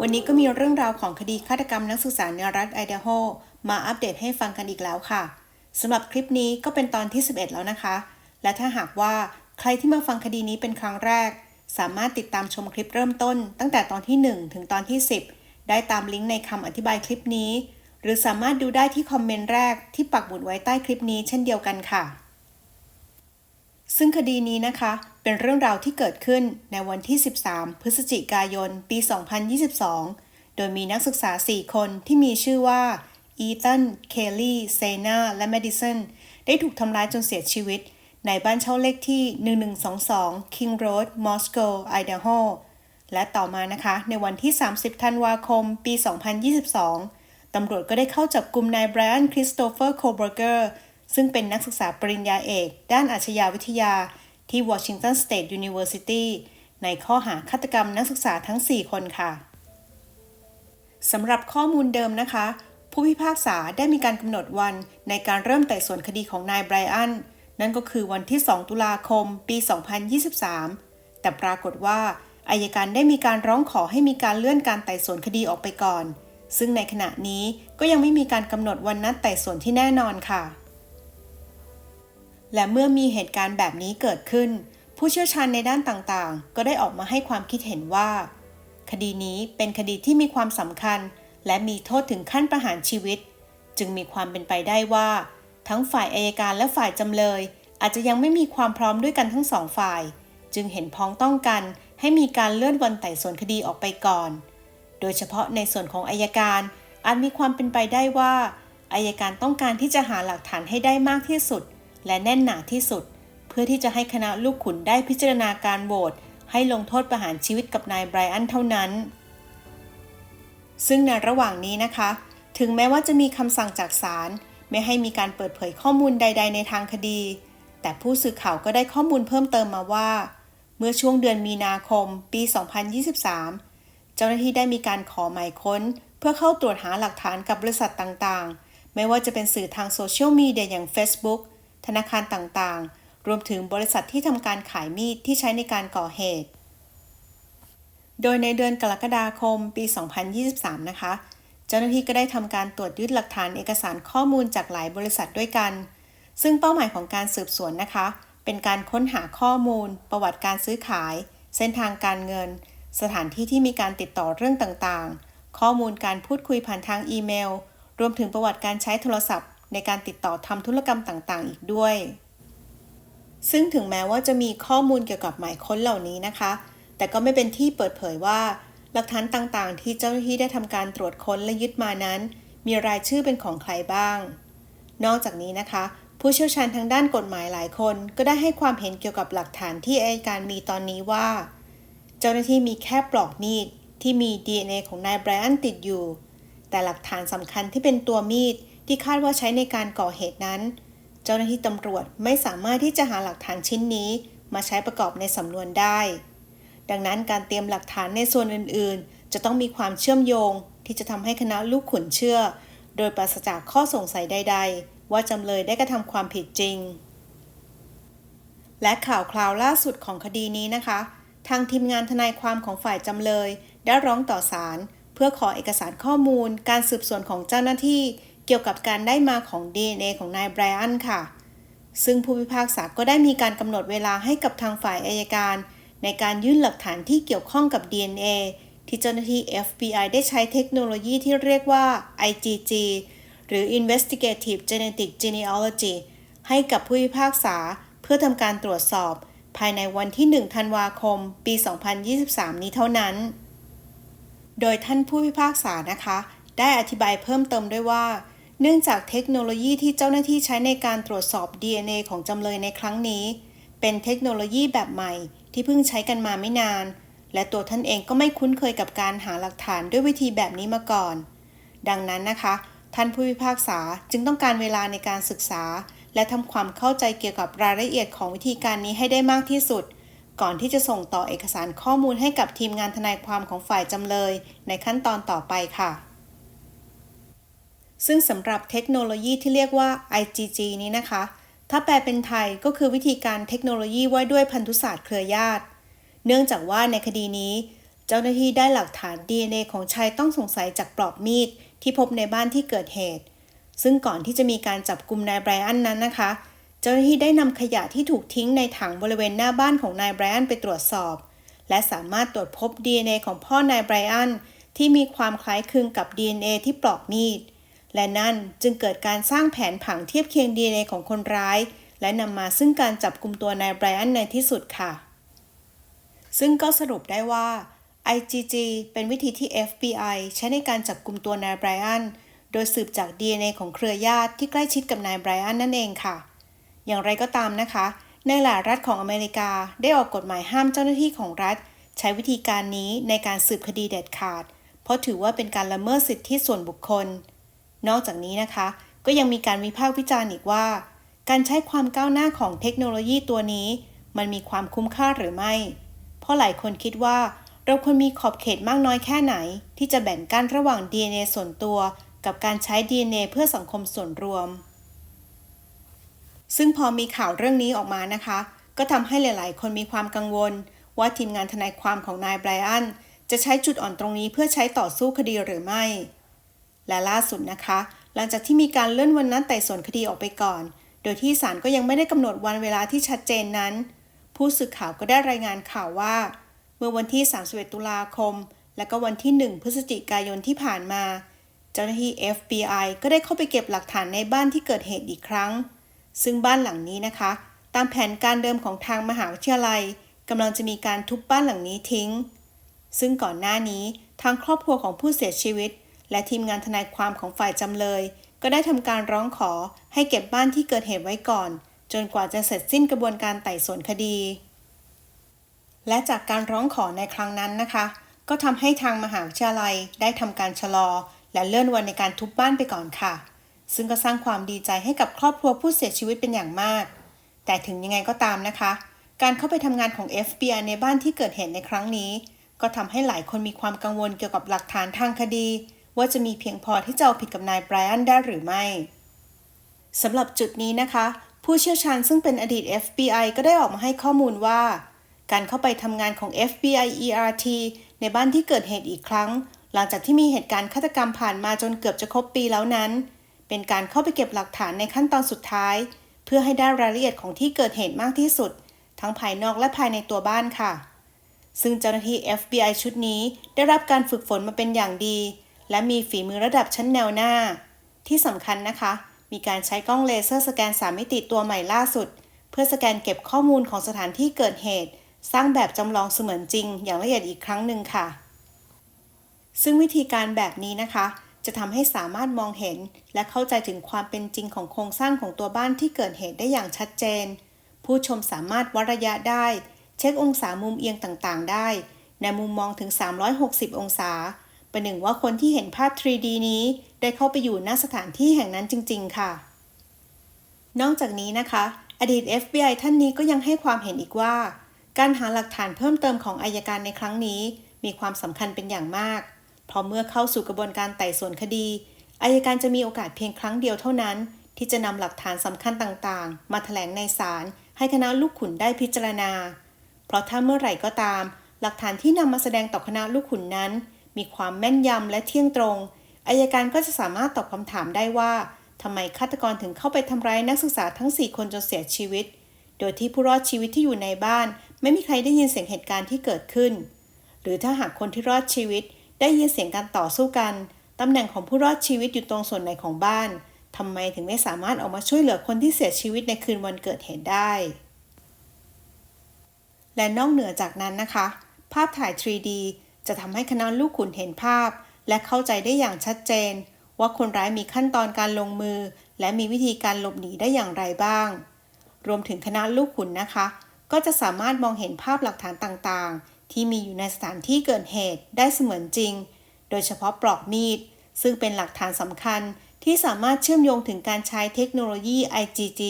วันนี้ก็มีเรื่องราวของคดีฆาตกรรมนักศึกษาในรัฐไอเดโฮมาอัปเดตให้ฟังกันอีกแล้วค่ะสำหรับคลิปนี้ก็เป็นตอนที่ 11 แล้วนะคะ และถ้าหากว่าใครที่มาฟังคดีนี้เป็นครั้งแรก สามารถติดตามชมคลิปเริ่มต้น ตั้งแต่ตอนที่ 1 ถึงตอนที่ 10 ได้ตามลิงก์ในคำอธิบายคลิปนี้ หรือสามารถดูได้ที่คอมเมนต์แรกที่ปักหมุดไว้ใต้คลิปนี้เช่นเดียวกันค่ะ ซึ่งคดีนี้นะคะ เป็นเรื่องราวที่เกิดขึ้นในวันที่ 13 พฤศจิกายน ปี 2022 โดยมีนักศึกษา 4 คนที่มีชื่อว่าอีตัน เคลลี่ เซนาและแมดิสันได้ถูกทำร้ายจนเสียชีวิต ในบ้านเช่าเลขที่ 1122 King Road Moscow Idaho และต่อมานะคะ ในวันที่ 30 ธันวาคม ปี 2022 ตำรวจก็ได้เข้าจับกลุ่มนายไบรอัน คริสโตเฟอร์ โคเบอร์เกอร์ ซึ่งเป็นนักศึกษาปริญญาเอก ด้านอาชญาวิทยา ที่ Washington State University ในข้อหาฆาตกรรมนักศึกษาทั้ง 4 คนค่ะ สำหรับข้อมูลเดิมนะคะ ผู้พิพากษาได้มีการกำหนดวันในการเริ่มไต่สวนคดีของนายไบรอัน นั่นก็คือวันที่ 2 ตุลาคม ปี 2023 แต่ปรากฏว่าอายการได้มีการร้องขอให้มีการเลื่อนการไต่สวนคดีออกไปก่อน ซึ่งในขณะนี้ก็ยังไม่มีการกำหนดวันนัดไต่สวนที่แน่นอนค่ะ และเมื่อมีเหตุการณ์แบบนี้เกิดขึ้น ผู้เชี่ยวชาญในด้านต่างๆ ก็ได้ออกมาให้ความคิดเห็นว่า คดีนี้เป็นคดีที่มีความสำคัญ และมีโทษถึงขั้นประหารชีวิต จึงมีความเป็นไปได้ว่า ทั้งฝ่ายอายการและฝ่ายจำเลย อาจจะยังไม่มีความพร้อมด้วยกันทั้งสองฝ่าย จึงเห็นพ้องต้องกันให้มีการเลื่อนวันไต่สวนคดีออกไปก่อน โดยเฉพาะในส่วนของอายการอาจมีความเป็นไปได้ว่าอายการต้องการที่จะหาหลักฐานให้ได้มากที่สุด และแน่นหนาที่สุด เพื่อที่จะให้คณะลูกขุนได้พิจารณาการโหวตให้ลงโทษประหารชีวิตกับนายไบรอันเท่านั้น ซึ่งในระหว่างนี้นะคะ ถึงแม้ว่าจะมีคำสั่งจากศาลไม่ให้มีการเปิดเผยข้อมูลใด ๆ ในทางคดี แต่ผู้สื่อข่าวก็ได้ข้อมูลเพิ่มเติมมาว่า เมื่อช่วงเดือนมีนาคม ปี 2023 เจ้าหน้าที่ได้มีการขอหมายค้น เพื่อเข้าตรวจหาหลักฐานกับบริษัทต่างๆ ไม่ว่าจะเป็นสื่อทางโซเชียลมีเดียอย่าง Facebook ธนาคารต่างๆ รวมถึงบริษัทที่ทำการขายมีดที่ใช้ในการก่อเหตุ โดยในเดือนกรกฎาคมปี 2023 นะคะ เจ้าหน้าที่ก็ได้ทำการตรวจยึดหลักฐานเอกสารข้อมูลจากหลายบริษัทด้วยกัน ซึ่งเป้าหมายของการสืบสวนนะคะ เป็นการค้นหาข้อมูล ประวัติการซื้อขาย เส้นทางการเงิน สถานที่ที่มีการติดต่อเรื่องต่างๆ ข้อมูลการพูดคุยผ่านทางอีเมล รวมถึงประวัติการใช้โทรศัพท์ ในการติดต่อทำธุรกรรมต่างๆ อีกด้วย ซึ่งถึงแม้ว่าจะมีข้อมูลเกี่ยวกับหมายค้นเหล่านี้นะคะ แต่ก็ไม่เป็นที่เปิดเผยว่า หลักฐานต่างๆ ที่เจ้าหน้าที่ได้ทำการตรวจค้นและยึดมานั้น มีรายชื่อเป็นของใครบ้าง นอกจากนี้นะคะ ผู้เชี่ยวชาญทางด้านกฎหมายหลายคน ก็ได้ให้ความเห็นเกี่ยวกับหลักฐานที่อายการมีตอนนี้ว่า เจ้าหน้าที่มีแค่ปลอกมีดที่มี DNA ของนายไบรอันติดอยู่ แต่หลักฐานสำคัญที่เป็นตัวมีด ที่คาดว่าใช้ในการก่อเหตุนั้น เจ้าหน้าที่ตำรวจไม่สามารถที่จะหาหลักฐานชิ้นนี้ มาใช้ประกอบในสำนวนได้ ดังนั้นการเตรียมหลักฐานในส่วนอื่น ๆ จะต้องมีความเชื่อมโยง ที่จะทำให้คณะลูกขุนเชื่อ โดยปราศจากข้อสงสัยใด ๆ ว่าจำเลยได้กระทำความผิดจริง และข่าวคราวล่าสุดของคดีนี้นะคะ ทางทีมงานทนายความของฝ่ายจำเลย ได้ร้องต่อศาลเพื่อขอเอกสารข้อมูล การสืบสวนของเจ้าหน้าที่ กี่ยวกับการได้มาของ DNA ของนายไบรอันค่ะ ซึ่งผู้พิพากษาก็ได้มีการกำหนดเวลาให้กับทางฝ่ายอายการ ในการยื่นหลักฐานที่เกี่ยวข้องกับ DNA ที่เจ้าหน้าที่ FBI ได้ใช้เทคโนโลยีที่เรียกว่า IgG หรือ Investigative Genetic Genealogy ให้กับผู้พิพากษาเพื่อทำการตรวจสอบ ภายในวันที่ 1 ธันวาคม ปี 2023 นี้เท่านั้น โดยท่านผู้พิพากษานะคะ ได้อธิบายเพิ่มเติมด้วยว่า เนื่องจากเทคโนโลยีที่เจ้าหน้าที่ใช้ในการตรวจสอบ DNA ของจำเลยในครั้งนี้ เป็นเทคโนโลยีแบบใหม่ที่เพิ่งใช้กันมาไม่นาน และตัวท่านเองก็ไม่คุ้นเคยกับการหาหลักฐานด้วยวิธีแบบนี้มาก่อน ดังนั้นนะคะ ท่านผู้พิพากษาจึงต้องการเวลาในการศึกษา และทำความเข้าใจเกี่ยวกับรายละเอียดของวิธีการนี้ให้ได้มากที่สุด ก่อนที่จะส่งต่อเอกสารข้อมูลให้กับทีมงานทนายความของฝ่ายจำเลย ในขั้นตอนต่อไปค่ะ ซึ่งสำหรับเทคโนโลยีที่เรียกว่า IgG นี้นะคะ ถ้าแปลเป็นไทยก็คือวิธีการเทคโนโลยีว่าด้วยพันธุศาสตร์เครือญาติ เนื่องจากว่าในคดีนี้จจ้าหน้าที่ได้หลักฐาน DNA ของชายต้องสงสัยจากปลอกมีดที่พบในบ้านที่เกิดเหตุ ซึ่งก่อนที่จะมีการจับกลุ่มนายไบรอันนั้นนะคะ เจ้าหน้าที่ได้นำขยะที่ถูกทิ้งในถังบริเวณหน้าบ้านของนายไบรอันไปตรวจสอบ และสามารถตรวจพบ DNA ของพ่อนายไบรอันที่มีความคล้ายคลึงกับ DNA ที่ปลอกมีด และนั่นจึงเกิดการสร้างแผนผังเทียบเคียง DNA ของคนร้าย และนำมาซึ่งการจับกลุ่มตัวนายไบรอันในที่สุดค่ะ ซึ่งก็สรุปได้ว่า IgG เป็นวิธีที่ FBI ใช้ในการจับกลุ่มตัวนายไบรอันโดยสืบจาก DNA ของเครือญาติที่ใกล้ชิดกับนายไบรอันนั่นเองค่ะ อย่างไรก็ตามนะคะ ในหลายรัฐของอเมริกาได้ออกกฎหมายห้ามเจ้าหน้าที่ของรัฐ ใช้วิธีการนี้ในการสืบคดีเด็ดขาด เพราะถือว่าเป็นการละเมิดสิทธิส่วนบุคคล นอกจากนี้นะคะ ก็ยังมีการวิพากษ์วิจารณ์อีกว่า การใช้ความก้าวหน้าของเทคโนโลยีตัวนี้ มันมีความคุ้มค่าหรือไม่ เพราะหลายคนคิดว่า เราควรมีขอบเขตมากน้อยแค่ไหน ที่จะแบ่งกั้นระหว่าง DNA ส่วนตัว กับการใช้ DNA เพื่อสังคมส่วนรวม ซึ่งพอมีข่าวเรื่องนี้ออกมานะคะ ก็ทำให้หลาย ๆ คนมีความกังวล ว่าทีมงานทนายความของนายไบรอันจะใช้จุดอ่อนตรงนี้เพื่อใช้ต่อสู้คดีหรือไม่ และล่าสุดนะคะ หลังจากที่มีการเลื่อนวันนัดไต่สวนคดีออกไปก่อน โดยที่ศาลก็ยังไม่ได้กำหนดวันเวลาที่ชัดเจนนั้น ผู้สื่อข่าวก็ได้รายงานข่าวว่า เมื่อวันที่ 31 ตุลาคม และก็วันที่ 1 พฤศจิกายนที่ผ่านมา เจ้าหน้าที่ FBI ก็ได้เข้าไปเก็บหลักฐานในบ้านที่เกิดเหตุอีกครั้ง ซึ่งบ้านหลังนี้นะคะ ตามแผนการเดิมของทางมหาวิทยาลัยกำลังจะมีการทุบบ้านหลังนี้ทิ้ง ซึ่งก่อนหน้านี้ทางครอบครัวของผู้เสียชีวิต และทีมงานทนายความของฝ่ายจำเลย ก็ได้ทำการร้องขอให้เก็บบ้านที่เกิดเหตุไว้ก่อน จนกว่าจะเสร็จสิ้นกระบวนการไต่สวนคดี และจากการร้องขอในครั้งนั้นนะคะ ก็ทำให้ทางมหาวิทยาลัยได้ทำการชะลอ และเลื่อนวันในการทุบบ้านไปก่อนค่ะ ซึ่งก็สร้างความดีใจให้กับครอบครัวผู้เสียชีวิตเป็นอย่างมาก แต่ถึงยังไงก็ตามนะคะ การเข้าไปทำงานของ FBI ในบ้านที่เกิดเหตุในครั้งนี้ ก็ทำให้หลายคนมีความกังวลเกี่ยวกับหลักฐานทางคดี ว่าจะมีเพียงพอที่จะเอาผิดกับนายไบรอันได้หรือไม่สำหรับจุดนี้นะคะ ผู้เชี่ยวชาญซึ่งเป็นอดีต FBI ก็ได้ออกมาให้ข้อมูลว่า การเข้าไปทำงานของ FBI ERT ในบ้านที่เกิดเหตุอีกครั้ง หลังจากที่มีเหตุการณ์ฆาตกรรมผ่านมาจนเกือบจะครบปีแล้วนั้น เป็นการเข้าไปเก็บหลักฐานในขั้นตอนสุดท้าย เพื่อให้ได้รายละเอียดของที่เกิดเหตุมากที่สุด ทั้งภายนอกและภายในตัวบ้านค่ะ ซึ่งเจ้าหน้าที่ FBI ชุดนี้ได้รับการฝึกฝนมาเป็นอย่างดี และมีฝีมือระดับชั้นแนวหน้า ที่สำคัญนะคะ มีการใช้กล้องเลเซอร์สแกน 3 มิติตัวใหม่ล่าสุด เพื่อสแกนเก็บข้อมูลของสถานที่เกิดเหตุ สร้างแบบจำลองเสมือนจริง อย่างละเอียดอีกครั้งหนึ่งค่ะ ซึ่งวิธีการแบบนี้นะคะ จะทำให้สามารถมองเห็น และเข้าใจถึงความเป็นจริงของโครงสร้างของตัวบ้านที่เกิดเหตุได้อย่างชัดเจน ผู้ชมสามารถวัดระยะได้ เช็คองศามุมเอียงต่างๆ ได้ ในมุมมองถึง 360 องศา ประหนึ่งว่าคนที่เห็นภาพ 3D นี้ได้เข้าไปอยู่ณสถานที่แห่งนั้นจริง ๆ ค่ะ นอกจากนี้นะคะ อดีต FBI ท่านนี้ก็ยังให้ความเห็นอีกว่า การหาหลักฐานเพิ่มเติมของอายการในครั้งนี้ มีความสำคัญเป็นอย่างมาก เพราะเมื่อเข้าสู่กระบวนการไต่สวนคดีอายการจะมีโอกาสเพียงครั้งเดียวเท่านั้น ที่จะนำหลักฐานสำคัญต่างๆ มาถแถลงในศาลให้คณะลูกขุนได้พิจารณา เพราะถ้าเมื่อไหร่ก็ตาม หลักฐานที่นำมาแสดงต่อคณะลูกขุนนั้น มีความแม่นยำและเที่ยงตรง อายการก็จะสามารถตอบคำถามได้ว่าทำไมฆาตกรถึงเข้าไปทำร้ายนักศึกษาทั้ง 4 คนจนเสียชีวิต โดยที่ผู้รอดชีวิตที่อยู่ในบ้าน ไม่มีใครได้ยินเสียงเหตุการณ์ที่เกิดขึ้น หรือถ้าหากคนที่รอดชีวิต ได้ยินเสียงการต่อสู้กันตำแหน่งของผู้รอดชีวิตอยู่ตรงส่วนไหนของบ้านทำไมถึงไม่สามารถออกมาช่วยเหลือคนที่เสียชีวิตในคืนวันเกิดเหตุได้ และนอกเหนือจากนั้นนะคะ ภาพถ่าย 3D จะทำให้คณะลูกขุนเห็นภาพ และเข้าใจได้อย่างชัดเจน ว่าคนร้ายมีขั้นตอนการลงมือ และมีวิธีการหลบหนีได้อย่างไรบ้าง รวมถึงคณะลูกขุนนะคะ ก็จะสามารถมองเห็นภาพหลักฐานต่างๆ ที่มีอยู่ในสถานที่เกิดเหตุได้เสมือนจริง โดยเฉพาะปลอกมีด ซึ่งเป็นหลักฐานสำคัญที่สามารถเชื่อมโยงถึงการใช้เทคโนโลยี IgG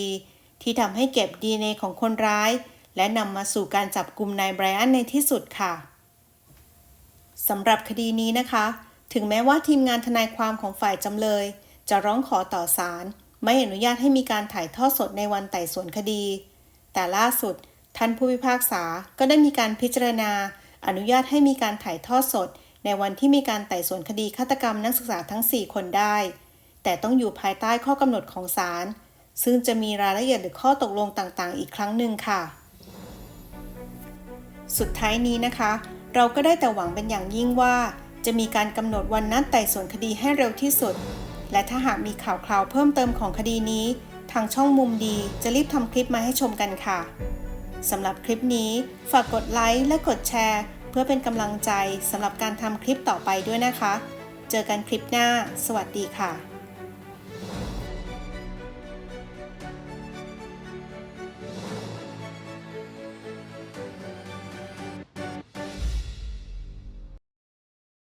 ที่ทำให้เก็บ DNA ของคนร้าย และนำมาสู่การจับกลุ่มนายไบรอันในที่สุดค่ะ สำหรับคดีนี้นะคะ ถึงแม้ว่าทีมงานทนายความของฝ่ายจำเลย จะร้องขอต่อศาลไม่อนุญาตให้มีการถ่ายทอดสดในวันไต่สวนคดี แต่ล่าสุด ท่านผู้พิพากษาก็ได้มีการพิจารณา อนุญาตให้มีการถ่ายทอดสด ในวันที่มีการไต่สวนคดีฆาตกรรมนักศึกษาทั้ง 4 คนได้ แต่ต้องอยู่ภายใต้ข้อกำหนดของศาลซึ่งจะมีรายละเอียดหรือข้อตกลงต่างๆ อีกครั้งหนึ่งค่ะ สุดท้ายนี้นะคะ เราก็ได้แต่หวังเป็นอย่างยิ่งว่า จะมีการกำหนดวันนัดไต่สวนคดีให้เร็วที่สุด และถ้าหากมีข่าวคราวเพิ่มเติมของคดีนี้ ทางช่องมุมดีจะรีบทำคลิปมาให้ชมกันค่ะสำหรับคลิปนี้ฝากกดไลค์และกดแชร์ เพื่อเป็นกำลังใจสำหรับการทำคลิปต่อไปด้วยนะคะ เจอกันคลิปหน้า สวัสดีค่ะ